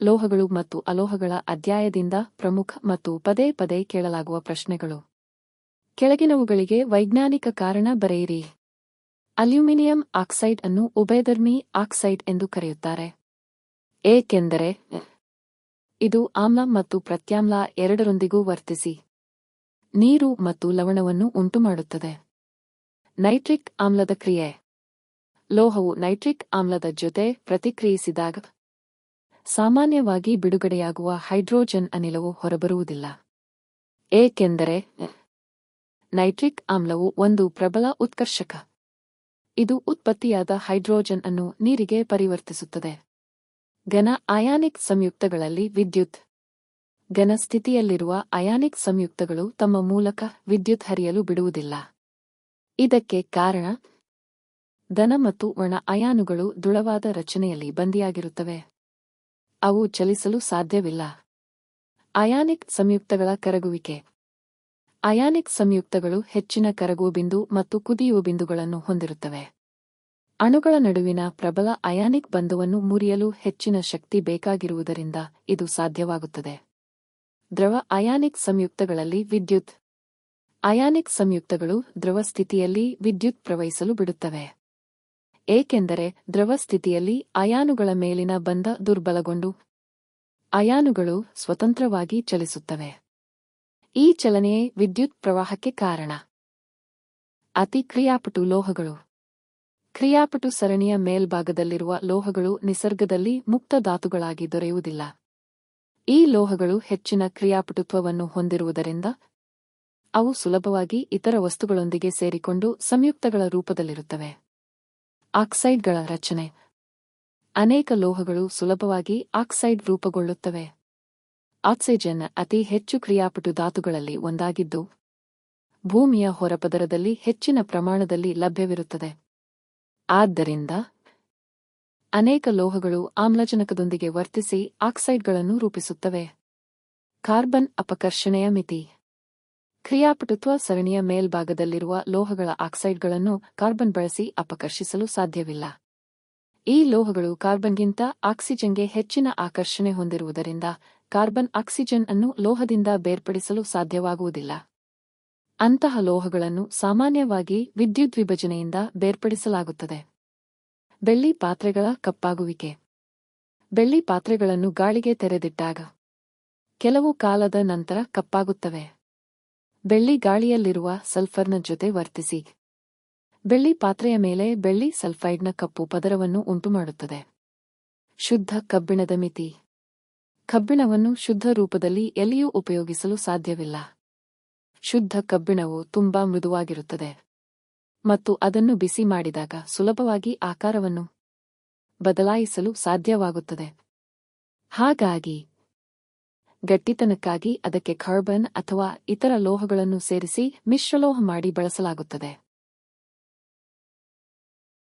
ಲೋಹಗಳು ಮತ್ತು ಅಲೋಹಗಳ ಅಧ್ಯಾಯದಿಂದ ಪ್ರಮುಖ ಮತ್ತು ಪದೇ ಪದೇ ಕೇಳಲಾಗುವ ಪ್ರಶ್ನೆಗಳು. ಕೆಳಗಿನವುಗಳಿಗೆ ವೈಜ್ಞಾನಿಕ ಕಾರಣ ಬರೆಯಿರಿ. ಅಲ್ಯೂಮಿನಿಯಂ ಆಕ್ಸೈಡ್ ಅನ್ನು ಉಭಯಧರ್ಮಿ ಆಕ್ಸೈಡ್ ಎಂದು ಕರೆಯುತ್ತಾರೆ. ಏಕೆಂದರೆ ಇದು ಆಮ್ಲ ಮತ್ತು ಪ್ರತ್ಯಾಮ್ಲ ಎರಡರೊಂದಿಗೂ ವರ್ತಿಸಿ ನೀರು ಮತ್ತು ಲವಣವನ್ನು ಉಂಟುಮಾಡುತ್ತದೆ. ನೈಟ್ರಿಕ್ ಆಮ್ಲದ ಕ್ರಿಯೆ. ಲೋಹವು ನೈಟ್ರಿಕ್ ಆಮ್ಲದ ಜೊತೆ ಪ್ರತಿಕ್ರಿಯಿಸಿದಾಗ ಸಾಮಾನ್ಯವಾಗಿ ಬಿಡುಗಡೆಯಾಗುವ ಹೈಡ್ರೋಜನ್ ಅನಿಲವು ಹೊರಬರುವುದಿಲ್ಲ. ಏಕೆಂದರೆ, ನೈಟ್ರಿಕ್ ಆಮ್ಲವು ಒಂದು ಪ್ರಬಲ ಉತ್ಕರ್ಷಕ. ಇದು ಉತ್ಪತ್ತಿಯಾದ ಹೈಡ್ರೋಜನ್ ಅನ್ನು ನೀರಿಗೆ ಪರಿವರ್ತಿಸುತ್ತದೆ. ಘನ ಅಯಾನಿಕ್ ಸಂಯುಕ್ತಗಳಲ್ಲಿ ವಿದ್ಯುತ್. ಘನ ಸ್ಥಿತಿಯಲ್ಲಿರುವ ಅಯಾನಿಕ್ ಸಂಯುಕ್ತಗಳು ತಮ್ಮ ಮೂಲಕ ವಿದ್ಯುತ್ ಹರಿಯಲು ಬಿಡುವುದಿಲ್ಲ. ಇದಕ್ಕೆ ಕಾರಣ ಧನ ಮತ್ತು ಒಣ ಅಯಾನುಗಳು ದೃಢವಾದ ರಚನೆಯಲ್ಲಿ ಬಂದಿಯಾಗಿರುತ್ತವೆ. ಅವು ಚಲಿಸಲು ಸಾಧ್ಯವಿಲ್ಲ. ಅಯಾನಿಕ್ ಸಂಯುಕ್ತಗಳ ಕರಗುವಿಕೆ. ಅಯಾನಿಕ್ ಸಂಯುಕ್ತಗಳು ಹೆಚ್ಚಿನ ಕರಗುವ ಬಿಂದು ಮತ್ತು ಕುದಿಯುವ ಬಿಂದುಗಳನ್ನು ಹೊಂದಿರುತ್ತವೆ. ಅಣುಗಳ ನಡುವಿನ ಪ್ರಬಲ ಅಯಾನಿಕ್ ಬಂಧವನ್ನು ಮುರಿಯಲು ಹೆಚ್ಚಿನ ಶಕ್ತಿ ಬೇಕಾಗಿರುವುದರಿಂದ ಇದು ಸಾಧ್ಯವಾಗುತ್ತದೆ. ದ್ರವ ಅಯಾನಿಕ್ ಸಂಯುಕ್ತಗಳಲ್ಲಿ ವಿದ್ಯುತ್. ಅಯಾನಿಕ್ ಸಂಯುಕ್ತಗಳು ದ್ರವ ಸ್ಥಿತಿಯಲ್ಲಿ ವಿದ್ಯುತ್ ಪ್ರವಹಿಸಲು ಬಿಡುತ್ತವೆ. ಏಕೆಂದರೆ ದ್ರವ ಸ್ಥಿತಿಯಲ್ಲಿ ಅಯಾನುಗಳ ಮೇಲಿನ ಬಂಧ ದುರ್ಬಲಗೊಂಡು ಅಯಾನುಗಳು ಸ್ವತಂತ್ರವಾಗಿ ಚಲಿಸುತ್ತವೆ. ಈ ಚಲನೆಯೇ ವಿದ್ಯುತ್ ಪ್ರವಾಹಕ್ಕೆ ಕಾರಣ. ಅತಿ ಕ್ರಿಯಾಪಟು ಲೋಹಗಳು. ಕ್ರಿಯಾಪಟು ಸರಣಿಯ ಮೇಲ್ಭಾಗದಲ್ಲಿರುವ ಲೋಹಗಳು ನಿಸರ್ಗದಲ್ಲಿ ಮುಕ್ತ ಧಾತುಗಳಾಗಿ ದೊರೆಯುವುದಿಲ್ಲ. ಈ ಲೋಹಗಳು ಹೆಚ್ಚಿನ ಕ್ರಿಯಾಪಟುತ್ವವನ್ನು ಹೊಂದಿರುವುದರಿಂದ ಅವು ಸುಲಭವಾಗಿ ಇತರ ವಸ್ತುಗಳೊಂದಿಗೆ ಸೇರಿಕೊಂಡು ಸಂಯುಕ್ತಗಳ ರೂಪದಲ್ಲಿರುತ್ತವೆ. ಆಕ್ಸೈಡ್ಗಳ ರಚನೆ. ಅನೇಕ ಲೋಹಗಳು ಸುಲಭವಾಗಿ ಆಕ್ಸೈಡ್ ರೂಪುಗೊಳ್ಳುತ್ತವೆ. ಆಕ್ಸಿಜನ್ ಅತಿ ಹೆಚ್ಚು ಕ್ರಿಯಾಪಟು ಧಾತುಗಳಲ್ಲಿ ಒಂದಾಗಿದ್ದು, ಭೂಮಿಯ ಹೊರಪದರದಲ್ಲಿ ಹೆಚ್ಚಿನ ಪ್ರಮಾಣದಲ್ಲಿ ಲಭ್ಯವಿರುತ್ತದೆ. ಆದ್ದರಿಂದ, ಅನೇಕ ಲೋಹಗಳು ಆಮ್ಲಜನಕದೊಂದಿಗೆ ವರ್ತಿಸಿ ಆಕ್ಸೈಡ್ಗಳನ್ನು ರೂಪಿಸುತ್ತವೆ. ಕಾರ್ಬನ್ ಅಪಕರ್ಷಣೆಯ ಮಿತಿ. ಕ್ರಿಯಾಪಟುತ್ವ ಸರಣಿಯ ಮೇಲ್ಭಾಗದಲ್ಲಿರುವ ಲೋಹಗಳ ಆಕ್ಸೈಡ್ಗಳನ್ನು ಕಾರ್ಬನ್ ಬಳಸಿ ಅಪಕರ್ಷಿಸಲು ಸಾಧ್ಯವಿಲ್ಲ. ಈ ಲೋಹಗಳು ಕಾರ್ಬನ್ಗಿಂತ ಆಕ್ಸಿಜನ್ಗೆ ಹೆಚ್ಚಿನ ಆಕರ್ಷಣೆ ಹೊಂದಿರುವುದರಿಂದ ಕಾರ್ಬನ್ ಆಕ್ಸಿಜನ್ ಅನ್ನು ಲೋಹದಿಂದ ಬೇರ್ಪಡಿಸಲು ಸಾಧ್ಯವಾಗುವುದಿಲ್ಲ. ಅಂತಹ ಲೋಹಗಳನ್ನು ಸಾಮಾನ್ಯವಾಗಿ ವಿದ್ಯುತ್ ವಿಭಜನೆಯಿಂದ ಬೇರ್ಪಡಿಸಲಾಗುತ್ತದೆ. ಬೆಳ್ಳಿ ಪಾತ್ರೆಗಳ ಕಪ್ಪಾಗುವಿಕೆ. ಬೆಳ್ಳಿ ಪಾತ್ರೆಗಳನ್ನು ಗಾಳಿಗೆ ತೆರೆದಿಟ್ಟಾಗ ಕೆಲವು ಕಾಲದ ನಂತರ ಕಪ್ಪಾಗುತ್ತವೆ. ಬೆಳ್ಳಿ ಗಾಳಿಯಲ್ಲಿರುವ ಸಲ್ಫರ್ನ ಜೊತೆ ವರ್ತಿಸಿ. ಬೆಳ್ಳಿ ಪಾತ್ರೆಯ ಮೇಲೆ ಬೆಳ್ಳಿ ಸಲ್ಫೈಡ್ನ ಕಪ್ಪು ಪದರವನ್ನು ಉಂಟುಮಾಡುತ್ತದೆ. ಶುದ್ಧ ಕಬ್ಬಿಣದ ಮಿತಿ. ಕಬ್ಬಿಣವನ್ನು ಶುದ್ಧ ರೂಪದಲ್ಲಿ ಎಲ್ಲಿಯೂ ಉಪಯೋಗಿಸಲು ಸಾಧ್ಯವಿಲ್ಲ. ಶುದ್ಧ ಕಬ್ಬಿಣವು ತುಂಬಾ ಮೃದುವಾಗಿರುತ್ತದೆ. ಮತ್ತು ಅದನ್ನು ಬಿಸಿ ಮಾಡಿದಾಗ ಸುಲಭವಾಗಿ ಆಕಾರವನ್ನು ಬದಲಾಯಿಸಲು ಸಾಧ್ಯವಾಗುತ್ತದೆ. ಹಾಗಾಗಿ ಗಟ್ಟಿತನಕ್ಕಾಗಿ ಅದಕ್ಕೆ ಕಾರ್ಬನ್ ಅಥವಾ ಇತರ ಲೋಹಗಳನ್ನು ಸೇರಿಸಿ ಮಿಶ್ರಲೋಹ ಮಾಡಿ ಬಳಸಲಾಗುತ್ತದೆ.